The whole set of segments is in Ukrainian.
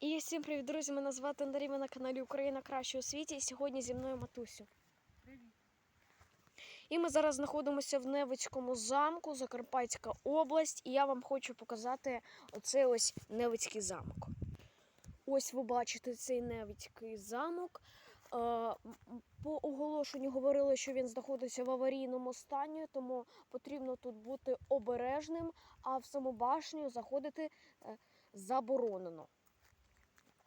І всім привіт, друзі! Мене звати Андрій, ви на каналі Україна Краще у світі. І сьогодні зі мною Матусю. Привіт. І ми зараз знаходимося в Невицькому замку, Закарпатська область. І я вам хочу показати оцей ось Невицький замок. Ось ви бачите цей Невицький замок. Е, По оголошенню говорили, що він знаходиться в аварійному стані, тому потрібно тут бути обережним, а в саму башню заходити е, заборонено.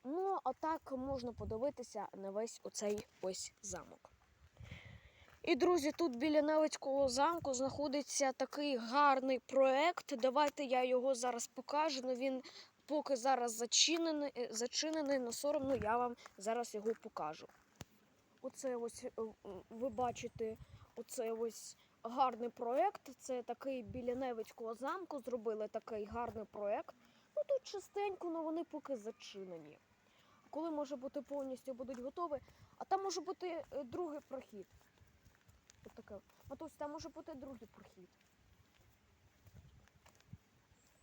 Ну, а так можна подивитися на весь оцей ось замок. І, друзі, тут біля Невицького замку знаходиться такий гарний проект. Давайте я його зараз покажу. Ну, він поки зараз зачинений, е, зачинений на соромно, я вам зараз його покажу. Оце ось е, ви бачите, оце ось гарний проект. Це такий біля Невицького замку. Зробили такий гарний проект. Ну тут частенько, але вони поки зачинені. Коли може бути повністю будуть готові, а там може бути е, другий прохід. От таке. Матусь, там може бути другий прохід.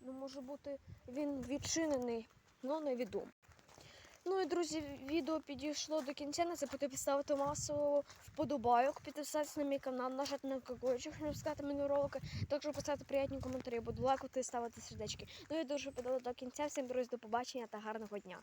Ну, може бути, він відчинений, але невідомо. Ну і друзі, відео підійшло до кінця. Не забудьте поставити масово вподобайок, підписатися на мій канал, нажати на колокольчик, щоб не пускати мені ролики. Також писати приємні коментарі, буду лайкати і ставити сердечки. Ну і дуже подали до кінця. Всім друзі, до побачення та гарного дня.